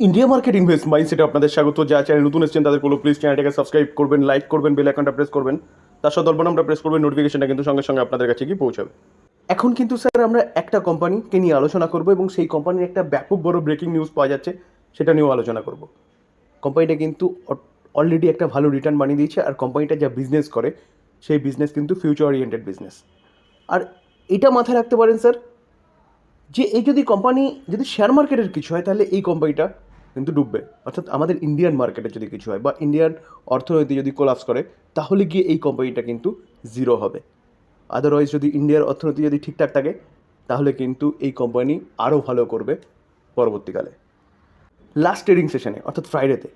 India market invest মাইন্ডসেটে আপনাদের স্বাগত। যা চ্যানেল নতুন এসেছেন, তাদের কোনো প্লিজ চ্যানেলটাকে সাবস্ক্রাইব করবেন লাইক করবেন বেল আইকনটা প্রেস করবেন। তার সাথে নামটা প্রেস করবেন নোটিফিকেশনটা কিন্তু সঙ্গে সঙ্গে আপনাদের কাছে গিয়ে পৌঁছাবে। এখন কিন্তু স্যার আমরা একটা কোম্পানিকে নিয়ে আলোচনা করব এবং সেই কোম্পানির একটা ব্যাপক বড় ব্রেকিং নিউজ পাওয়া যাচ্ছে, সেটা নিয়েও আলোচনা করব। কোম্পানিটা কিন্তু অলরেডি একটা ভালো রিটার্ন বানিয়ে দিয়েছে আর কোম্পানিটা যা বিজনেস করে, সেই বিজনেস কিন্তু ফিউচার ওরিয়েন্টেড বিজনেস আর এটা মাথায় রাখতে পারেন স্যার যে এই যদি কোম্পানি যদি শেয়ার মার্কেটের কিছু হয়, তাহলে এই কোম্পানিটা কিন্তু ডুববে। অর্থাৎ আমাদের ইন্ডিয়ান মার্কেটে যদি কিছু হয় বা ইন্ডিয়ান অর্থনীতি যদি কোলাপস করে, তাহলে গিয়ে এই কোম্পানিটা কিন্তু জিরো হবে। আদারওয়াইজ যদি ইন্ডিয়ার অর্থনীতি যদি ঠিকঠাক থাকে, তাহলে কিন্তু এই কোম্পানি আরও ভালো করবে পরবর্তীকালে। লাস্ট ট্রেডিং সেশনে অর্থাৎ ফ্রাইডেতে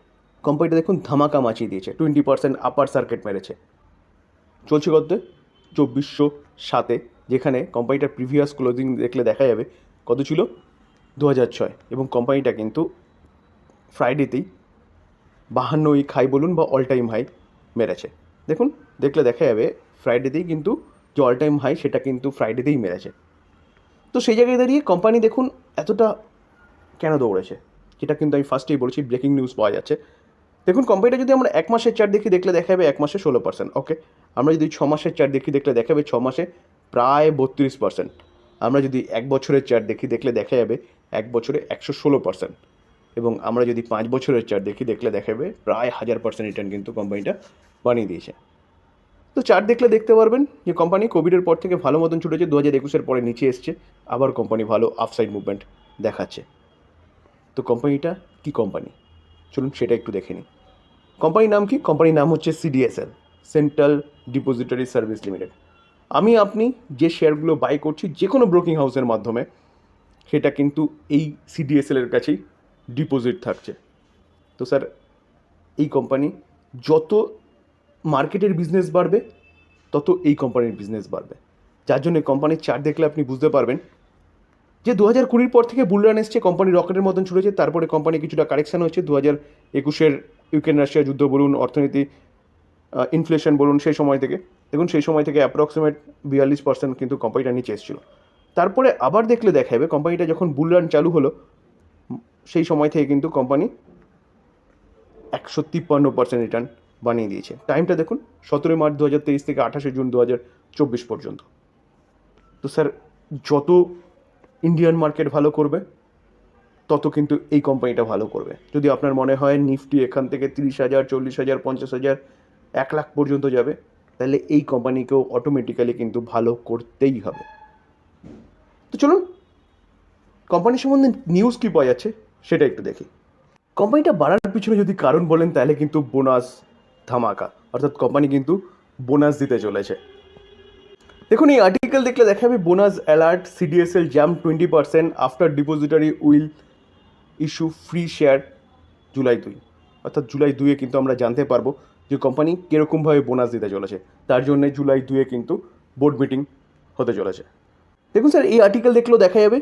কোম্পানিটা দেখুন ধামাকা মাচিয়ে দিয়েছে টোয়েন্টি পার্সেন্ট আপার সার্কিট মেরেছে। চলছে কত? চব্বিশশো সাতে, যেখানে কোম্পানিটার প্রিভিয়াস ক্লোজিং দেখলে দেখা যাবে কত ছিল? দু হাজার ছয়। এবং কোম্পানিটা কিন্তু ফ্রাইডেতেই বাহান্নই খাই বলুন বা অল টাইম হাই মেরেছে। দেখুন, দেখলে দেখা যাবে ফ্রাইডেতেই কিন্তু যে অল টাইম হাই সেটা কিন্তু ফ্রাইডেতেই মেরেছে। তো সেই জায়গায় দাঁড়িয়ে কোম্পানি দেখুন এতটা কেন দৌড়েছে? যেটা কিন্তু আমি ফার্স্টেই বলেছি ব্রেকিং নিউজ পাওয়া যাচ্ছে। দেখুন কোম্পানিটা যদি আমরা এক মাসের চার্ট দেখি, দেখলে দেখা যাবে এক মাসে ষোলো পার্সেন্ট ওকে আমরা যদি ছ মাসের চার্ট দেখি, দেখলে দেখা যাবে ছ মাসে প্রায় বত্রিশ পার্সেন্ট আমরা যদি এক বছরের চার্ট দেখি, দেখলে দেখা যাবে এক বছরে একশো ষোলো পার্সেন্ট এবং আমরা যদি পাঁচ বছরের চার্ট দেখি, দেখলে দেখাবে প্রায় হাজার পার্সেন্ট রিটার্ন কিন্তু কোম্পানিটা বানিয়ে দিয়েছে। তো চার্ট দেখলে দেখতে পারবেন যে কোম্পানি কোভিডের পর থেকে ভালো মতন ছুটেছে, দু হাজার একুশের পরে নিচে এসছে, আবার কোম্পানি ভালো আপসাইড মুভমেন্ট দেখাচ্ছে। তো কোম্পানিটা কি কোম্পানি চলুন সেটা একটু দেখে নিই। কোম্পানির নাম কি? কোম্পানির নাম হচ্ছে CDSL central depository service limited আমি, আপনি যে শেয়ারগুলো বাই করছি যে কোনো ব্রোকিং হাউসের মাধ্যমে, সেটা কিন্তু এই সিডিএসএলের কাছেই ডিপোজিট থাকছে। তো স্যার, এই কোম্পানি যত মার্কেটের বিজনেস বাড়বে, তত এই কোম্পানির বিজনেস বাড়বে। যার জন্য কোম্পানির চার্ট দেখলে আপনি বুঝতে পারবেন যে দু হাজার কুড়ির পর থেকে বুলরান এসছে, কোম্পানি রকেটের মতন ছুটেছে, তারপরে কোম্পানি কিছুটা কারেকশান হচ্ছে দু হাজার একুশের ইউক্রেন রাশিয়া যুদ্ধ বলুন, অর্থনীতি ইনফ্লেশন বলুন, সেই সময় থেকে। দেখুন, সেই সময় থেকে অ্যাপ্রক্সিমেট বিয়াল্লিশ পার্সেন্ট কিন্তু কোম্পানিটা নিচে এসেছিল। তারপরে আবার দেখলে দেখা যাবে কোম্পানিটা যখন বুলরান চালু হলো সেই সময় থেকে কিন্তু কোম্পানি একশো তিপ্পান্ন পার্সেন্ট রিটার্ন বানিয়ে দিয়েছে। টাইমটা দেখুন, সতেরোই মার্চ দু হাজার তেইশ থেকে আঠাশে জুন দু হাজার চব্বিশ পর্যন্ত। তো স্যার, যত ইন্ডিয়ান মার্কেট ভালো করবে, তত কিন্তু এই কোম্পানিটা ভালো করবে। যদি আপনার মনে হয় নিফটি এখান থেকে তিরিশ হাজার, চল্লিশ হাজার, পঞ্চাশ হাজার, এক লাখ পর্যন্ত যাবে, তাহলে এই কোম্পানিকেও অটোমেটিক্যালি কিন্তু ভালো করতেই হবে। তো চলুন কোম্পানি সম্বন্ধে নিউজ কী পাওয়া যাচ্ছে? সেটা একটু দেখি। কোম্পানিটা বাড়ার পিছনে যদি কারণ বলেন, তাহলে কিন্তু বোনাস ধামাকা। অর্থাৎ কোম্পানি কিন্তু বোনাস দিতে চলেছে। দেখুন, এই আর্টিকেল দেখলে দেখা যাবে bonus alert CDSL jam twenty percent after depository will issue free share July দুই। অর্থাৎ জুলাই দুয়ে কিন্তু আমরা জানতে পারব যে কোম্পানি কীরকমভাবে বোনাস দিতে চলেছে। তার জন্য জুলাই দুয়ে কিন্তু বোর্ড মিটিং হতে চলেছে। দেখুন স্যার, এই আর্টিকেল দেখলেও দেখা যাবে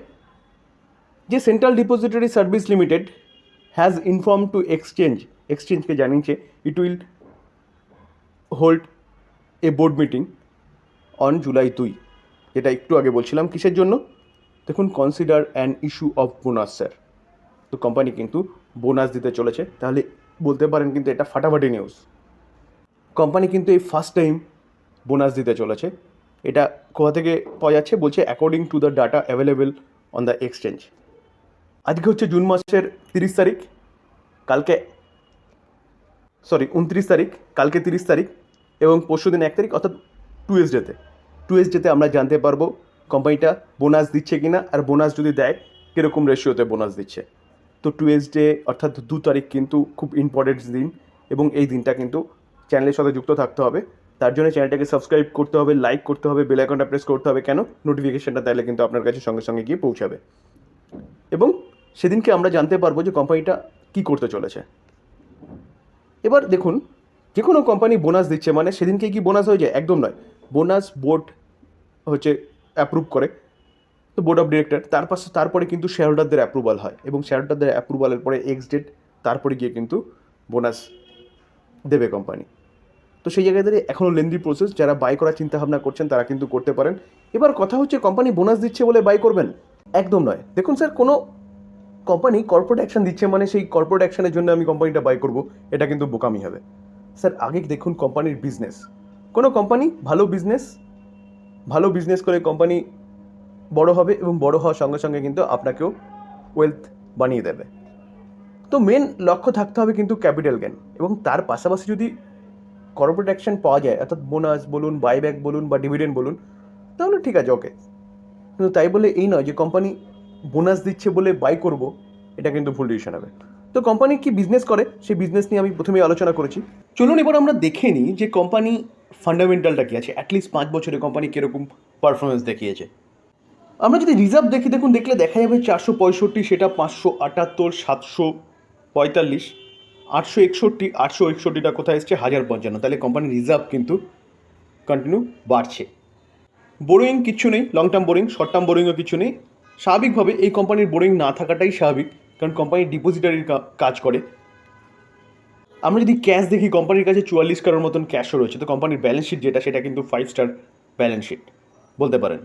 যে central depository service limited has inform to exchange এক্সচেঞ্জকে জানিয়েছে it will hold a board meeting on July দুই। যেটা একটু আগে বলছিলাম, কিসের জন্য? দেখুন consider an issue of bonus sir তো কোম্পানি কিন্তু বোনাস দিতে চলেছে। তাহলে বলতে পারেন কিন্তু এটা ফাটাফাটি নিউজ কোম্পানি কিন্তু এই ফার্স্ট টাইম বোনাস দিতে চলেছে। এটা কোথা থেকে পাওয়া যাচ্ছে? বলছে according to the data available on the exchange আজকে হচ্ছে জুন মাসের তিরিশ তারিখ, কালকে সরি উনত্রিশ তারিখ, কালকে তিরিশ তারিখ এবং পরশু দিন এক তারিখ, অর্থাৎ টু এস ডেতে টু এস ডেতে আমরা জানতে পারব কোম্পানিটা বোনাস দিচ্ছে কি না আর বোনাস যদি দেয়, কীরকম রেশিওতে বোনাস দিচ্ছে। তো টু এস ডে অর্থাৎ দু তারিখ কিন্তু খুব ইম্পর্টেন্ট দিন এবং এই দিনটা কিন্তু চ্যানেলের সাথে যুক্ত থাকতে হবে। তার জন্য চ্যানেলটাকে সাবস্ক্রাইব করতে হবে লাইক করতে হবে বেল আইকনটা প্রেস করতে হবে কেন? নোটিফিকেশনটা তাহলে কিন্তু আপনার কাছে সঙ্গে সঙ্গে গিয়ে পৌঁছাবে। এবং সেদিনকে আমরা জানতে পারব যে কোম্পানিটা কী করতে চলেছে। এবার দেখুন, যে কোনো কোম্পানি বোনাস দিচ্ছে মানে সেদিনকে কি বোনাস হয়ে যায় একদম নয়। বোনাস বোর্ড হচ্ছে অ্যাপ্রুভ করে, তো বোর্ড অফ ডিরেক্টর তার পাশে, তারপরে কিন্তু শেয়ার হোল্ডারদের অ্যাপ্রুভাল হয় এবং শেয়ার হোল্ডারদের অ্যাপ্রুভালের পরে এক্স ডেট তারপরে গিয়ে কিন্তু বোনাস দেবে কোম্পানি। তো সেই জায়গায় দাঁড়িয়ে এখনও লেন্দি প্রসেস যারা বাই করার চিন্তাভাবনা করছেন, তারা কিন্তু করতে পারেন। এবার কথা হচ্ছে, কোম্পানি বোনাস দিচ্ছে বলে বাই করবেন? একদম নয়। দেখুন স্যার কোনো কোম্পানি কর্পোরেট অ্যাকশন দিচ্ছে মানে সেই কর্পোরেট অ্যাকশনের জন্য আমি কোম্পানিটা বাই করব, এটা কিন্তু বোকামি হবে। স্যার, আগে দেখুন কোম্পানির বিজনেস কোনো কোম্পানি ভালো বিজনেস ভালো বিজনেস করে কোম্পানি বড় হবে এবং বড় হওয়ার সঙ্গে সঙ্গে কিন্তু আপনাকেও ওয়েলথ বানিয়ে দেবে। তো মেন লক্ষ্য থাকতে হবে কিন্তু ক্যাপিটাল গেন এবং তার পাশাপাশি যদি কর্পোরেট অ্যাকশন পাওয়া যায়, অর্থাৎ বোনাস বলুন বাইব্যাক বলুন বা ডিভিডেন্ড বলুন, তাহলে ঠিক আছে ওকে কিন্তু তাই বলে এই নয় যে কোম্পানি বোনাস দিচ্ছে বলে বাই করব, এটা কিন্তু ভুল ডিসিশন হবে। তো কোম্পানি কি বিজনেস করে? সেই বিজনেস নিয়ে আমি প্রথমেই আলোচনা করেছি। চলুন এবার আমরা দেখে নিই যে কোম্পানি ফান্ডামেন্টালটা কী আছে। অ্যাটলিস্ট পাঁচ বছরে কোম্পানি কীরকম পারফরমেন্স দেখিয়েছে। আমরা যদি রিজার্ভ দেখি, দেখুন, দেখলে দেখা যাবে চারশো পঁয়ষট্টি, সেটা পাঁচশো আটাত্তর, সাতশো পঁয়তাল্লিশ, আটশো একষট্টি, আটশো একষট্টিটা কোথায় এসছে? হাজার পঞ্চান্ন। তাহলে কোম্পানির রিজার্ভ কিন্তু কন্টিনিউ বাড়ছে। বোরিং কিচ্ছু নেই long term borrowing short term বোরিংও কিছু নেই। স্বাভাবিকভাবে এই কোম্পানির বোরিং না থাকাটাই স্বাভাবিক, কারণ কোম্পানি ডিপোজিটারির কাজ করে। আমরা যদি ক্যাশ দেখি, কোম্পানির কাছে চুয়াল্লিশ কারোর মতন ক্যাশও রয়েছে, তো কোম্পানির ব্যালেন্স শিট যেটা, সেটা কিন্তু ফাইভ স্টার ব্যালেন্স শিট, বলতে পারেন।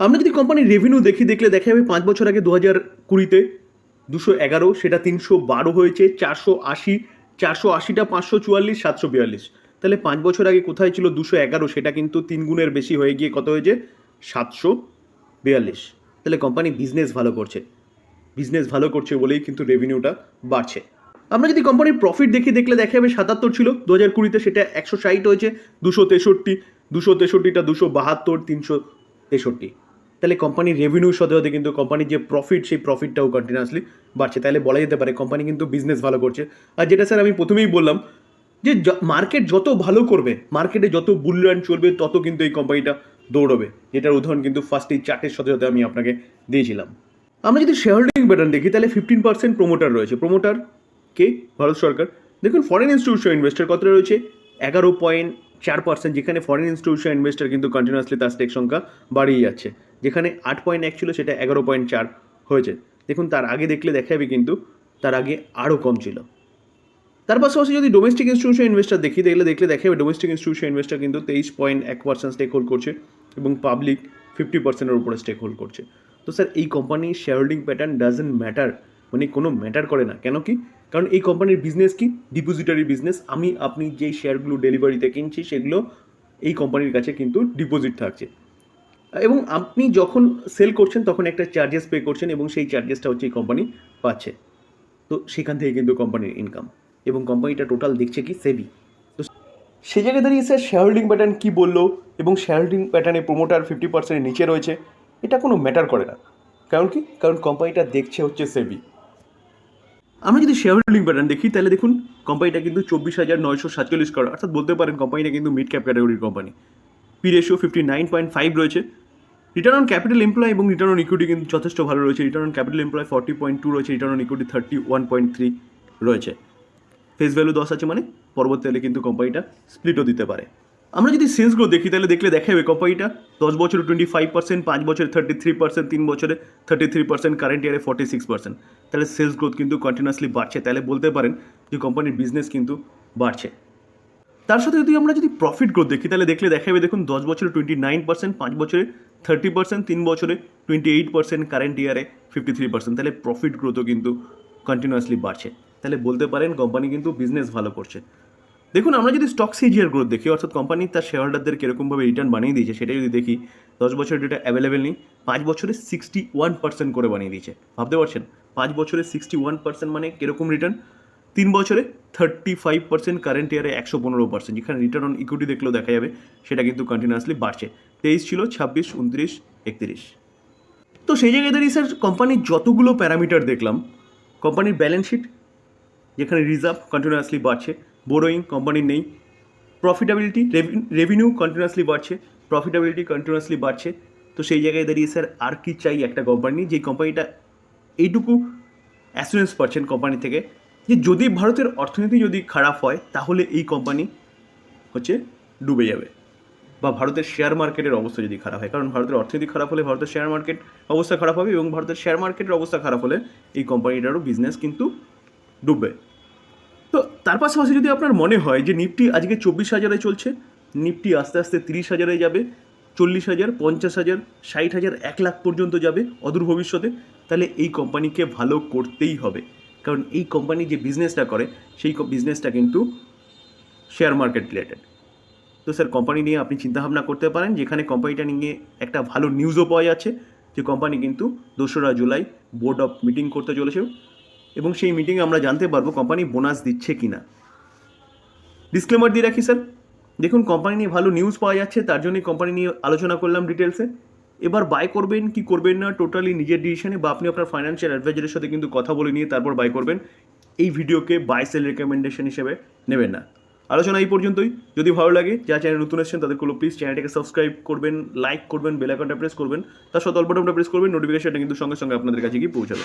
আমরা যদি কোম্পানির রেভিনিউ দেখি, দেখলে দেখা যাবে পাঁচ বছর আগে দু হাজার কুড়িতে দুশো এগারো, সেটা তিনশো বারো হয়েছে, চারশো আশি, চারশো আশিটা পাঁচশো চুয়াল্লিশ, সাতশো বিয়াল্লিশ। তাহলে পাঁচ বছর আগে কোথায় ছিল দুশো এগারো, সেটা কিন্তু তিন গুণের বেশি হয়ে গিয়ে কত হয়েছে? সাতশো। বিয়াল্লিশ। তাহলে কোম্পানি বিজনেস ভালো করছে। বিজনেস ভালো করছে বলেই কিন্তু রেভিনিউটা বাড়ছে। আমরা যদি কোম্পানির প্রফিট দেখি, দেখলে দেখা যাবে সাতাত্তর ছিল। দু হাজার কুড়িতে সেটা একশো ষাট হয়েছে, দুশো তেষট্টি। দুশো তেষট্টিটা দুশো বাহাত্তর, তিনশো তেষট্টি। তাহলে কোম্পানির রেভিনিউর সাথে সাথে কিন্তু কোম্পানির যে প্রফিট সেই প্রফিটটাও কন্টিনিউয়াসলি বাড়ছে। তাহলে বলা যেতে পারে কোম্পানি কিন্তু বিজনেস ভালো করছে। আর যেটা স্যার আমি প্রথমেই বললাম, যে মার্কেট যত ভালো করবে মার্কেটে যত বুলিয়ান চলবে, তত কিন্তু এই কোম্পানিটা দৌড়বে। যেটার উদাহরণ কিন্তু ফার্স্ট এই চার্টের সাথে সাথে আমি আপনাকে দিয়েছিলাম। আমরা যদি শেয়ার হোল্ডিং প্যাটার্ন দেখি, তাহলে ফিফটিন পার্সেন্ট প্রোমোটার রয়েছে। প্রোমোটার কে? ভারত সরকার। দেখুন ফরেন ইনস্টিটিউশন ইনভেস্টার কতটা রয়েছে? এগারো পয়েন্ট চার পার্সেন্ট যেখানে ফরেন ইনস্টিটিউশন ইনভেস্টার কিন্তু কন্টিনিউয়াসলি তার স্টেক সংখ্যা বাড়িয়ে যাচ্ছে। যেখানে আট পয়েন্ট এক ছিল, সেটা এগারো পয়েন্ট চার হয়েছে। দেখুন, তার আগে দেখলে দেখা যাবে কিন্তু তার আগে আরও কম ছিল। তার পাশাপাশি যদি ডোমেস্টিক ইনস্টিটিউশন ইনভেস্টার দেখি, দেখলে দেখলে দেখা ডোমেস্টিক ইনস্টিটিউশন ইনভেস্টার কিন্তু তেইশ পয়েন্ট এক পার্সেন্ট স্টেক হোল্ড করছে এবং পাবলিক ফিফটি পার্সেন্টের উপরে স্টেক হোল্ড করছে। তো স্যার এই কোম্পানির share holding pattern doesn't matter মানে কোনো ম্যাটার করে না। কেন কি? কারণ এই কোম্পানির বিজনেস কি? ডিপোজিটারি বিজনেস আমি, আপনি যেই শেয়ারগুলো ডেলিভারিতে কিনছি, সেগুলো এই কোম্পানির কাছে কিন্তু ডিপোজিট থাকছে। এবং আপনি যখন সেল করছেন, তখন একটা চার্জেস পে করছেন এবং সেই চার্জেসটা হচ্ছে এই কোম্পানি পাচ্ছে। তো সেখান থেকে কিন্তু কোম্পানির ইনকাম এবং কোম্পানিটা টোটাল দেখছে কি সেবি। তো সে জায়গায় দাঁড়িয়ে স্যার শেয়ার হোল্ডিং প্যাটার্ন কী বলল এবং শেয়ার হোল্ডিং প্যাটার্নে প্রোমোটার ফিফটি পার্সেন্টের নিচে রয়েছে, এটা কোনো ম্যাটার করে না। কারণ কি? কারণ কোম্পানিটা দেখছে হচ্ছে সেবি। আমরা যদি শেয়ার হোল্ডিং প্যাটার্ন দেখি, তাহলে দেখুন কোম্পানিটা কিন্তু চব্বিশ হাজার নয়শো সাতচল্লিশ করোড় অর্থাৎ বলতে পারেন কোম্পানিটা কিন্তু মিড ক্যাপ ক্যাটাগরির company. P ratio fifty nine point five রয়েছে। রিটার্ন অন ক্যাপিটাল এমপ্লয় এবং রিটার্ন অন ইকুইটি কিন্তু যথেষ্ট ভালো রয়েছে। Return on capital employ forty point two রয়েছে return on equity thirty one point three রয়েছে। ফেস ভ্যালু দশ আছে মানে পরবর্তীকালে কিন্তু কোম্পানিটা স্প্লিটও দিতে পারে। আমরা যদি সেলসগুলো দেখি, তাহলে দেখলে দেখা যাবে কোম্পানিটা দশ বছরে টোয়েন্টি ফাইভ পার্সেন্ট পাঁচ বছরে থার্টি থ্রি পার্সেন্ট তিন বছরে থার্টি থ্রি পার্সেন্ট কারেন্ট ইয়ারে ফর্টি সিক্স পার্সেন্ট তাহলে সেলস গ্রোথ কিন্তু কন্টিনিউয়াসলি বাড়ছে। তাহলে বলতে পারেন যে কোম্পানির বিজনেস কিন্তু বাড়ছে। তার সাথে যদি আমরা যদি প্রফিট গ্রোথ দেখি, তাহলে দেখলে দেখা যাবে দেখুন দশ বছরে টোয়েন্টি নাইন পার্সেন্ট পাঁচ বছরে থার্টি পার্সেন্ট তিন বছরে টোয়েন্টি এইট পার্সেন্ট কারেন্ট ইয়ারে ফিফটি থ্রি পার্সেন্ট তাহলে প্রফিট গ্রোথও কিন্তু কন্টিনিউয়াসলি বাড়ছে। তাহলে বলতে পারেন কোম্পানি কিন্তু বিজনেস ভালো করছে। দেখুন, আমরা যদি স্টক সিজিআর গ্রোথ দেখি, অর্থাৎ কোম্পানি তার শেয়ার হোল্ডারদের কীরকমভাবে রিটার্ন বানিয়ে দিয়েছে সেটা যদি দেখি, দশ বছরের ডেটা অ্যাভেলেবেল নেই, পাঁচ বছরে সিক্সটি ওয়ান পার্সেন্ট করে বানিয়ে দিয়েছে। ভাবতে পারছেন? পাঁচ বছরে সিক্সটি ওয়ান পার্সেন্ট মানে কীরকম রিটার্ন তিন বছরে থার্টি ফাইভ পার্সেন্ট কারেন্ট ইয়ারে একশো পনেরো পার্সেন্ট যেখানে রিটার্ন অন ইকুইটি দেখলেও দেখা যাবে, সেটা কিন্তু কন্টিনিউয়াসলি বাড়ছে। তেইশ ছিল ছাব্বিশ, উনত্রিশ, একত্রিশ। তো সেই জায়গায় দাঁড়িয়ে স্যার কোম্পানির যতগুলো প্যারামিটার দেখলাম কোম্পানির ব্যালেন্স শিট যেখানে রিজার্ভ কন্টিনিউয়াসলি বাড়ছে বোরোয়িং কোম্পানির নেই প্রফিটেবিলিটি রেভিনিউ কন্টিনিউয়াসলি বাড়ছে প্রফিটেবিলিটি কন্টিনিউয়াসলি বাড়ছে, তো সেই জায়গায় দাঁড়িয়ে স্যার আর কি চাই একটা কোম্পানি যে কোম্পানিটা এইটুকু অ্যাসুরেন্স পাচ্ছেন কোম্পানি থেকে, যে যদি ভারতের অর্থনীতি যদি খারাপ হয়, তাহলে এই কোম্পানি হচ্ছে ডুবে যাবে বা ভারতের শেয়ার মার্কেটের অবস্থা যদি খারাপ হয়। কারণ ভারতের অর্থনীতি খারাপ হলে ভারতের শেয়ার মার্কেট অবস্থা খারাপ হবে এবং ভারতের শেয়ার মার্কেটের অবস্থা খারাপ হলে এই কোম্পানিটারও বিজনেস কিন্তু ডুববে। তো তার পাশাপাশি যদি আপনার মনে হয় যে নিফটি আজকে চব্বিশ হাজারে চলছে, নিফটি আস্তে আস্তে তিরিশ হাজারে যাবে, চল্লিশ হাজার, পঞ্চাশ হাজার, ষাট হাজার, এক লাখ পর্যন্ত যাবে অদূর ভবিষ্যতে, তাহলে এই কোম্পানিকে ভালো করতেই হবে। কারণ এই কোম্পানি যে বিজনেসটা করে, সেই বিজনেসটা কিন্তু শেয়ার মার্কেট রিলেটেড তো স্যার কোম্পানি নিয়ে আপনি চিন্তাভাবনা করতে পারেন, যেখানে কোম্পানিটা নিয়ে একটা ভালো নিউজও পাওয়া যাচ্ছে, যে কোম্পানি কিন্তু দোসরা জুলাই বোর্ড অফ মিটিং করতে চলেছে। এবং সেই মিটিংয়ে আমরা জানতে পারব কোম্পানি বোনাস দিচ্ছে কি না ডিসক্লেমার দিয়ে রাখি স্যার দেখুন কোম্পানি নিয়ে ভালো নিউজ পাওয়া যাচ্ছে, তার জন্যই কোম্পানি নিয়ে আলোচনা করলাম ডিটেলসে এবার বাই করবেন, কি করবেন না টোটালি নিজের ডিসিশনে বা আপনি আপনার ফাইন্যান্সিয়াল অ্যাডভাইজারের সাথে কিন্তু কথা বলে নিয়ে তারপর বাই করবেন। এই ভিডিওকে বাই সেল রেকমেন্ডেশন হিসেবে নেবেন না। আলোচনা এই পর্যন্তই। যদি ভালো লাগে যা চ্যানেল নতুন এসেছেন, তাদের কোনো প্লিজ চ্যানেলটাকে সাবস্ক্রাইব করবেন লাইক করবেন বেল আইকনটা প্রেস করবেন। তার সাথে অল্প প্রেস করবেন নোটিফিকেশনটা কিন্তু সঙ্গে সঙ্গে আপনাদের কাছে গিয়ে পৌঁছাবে।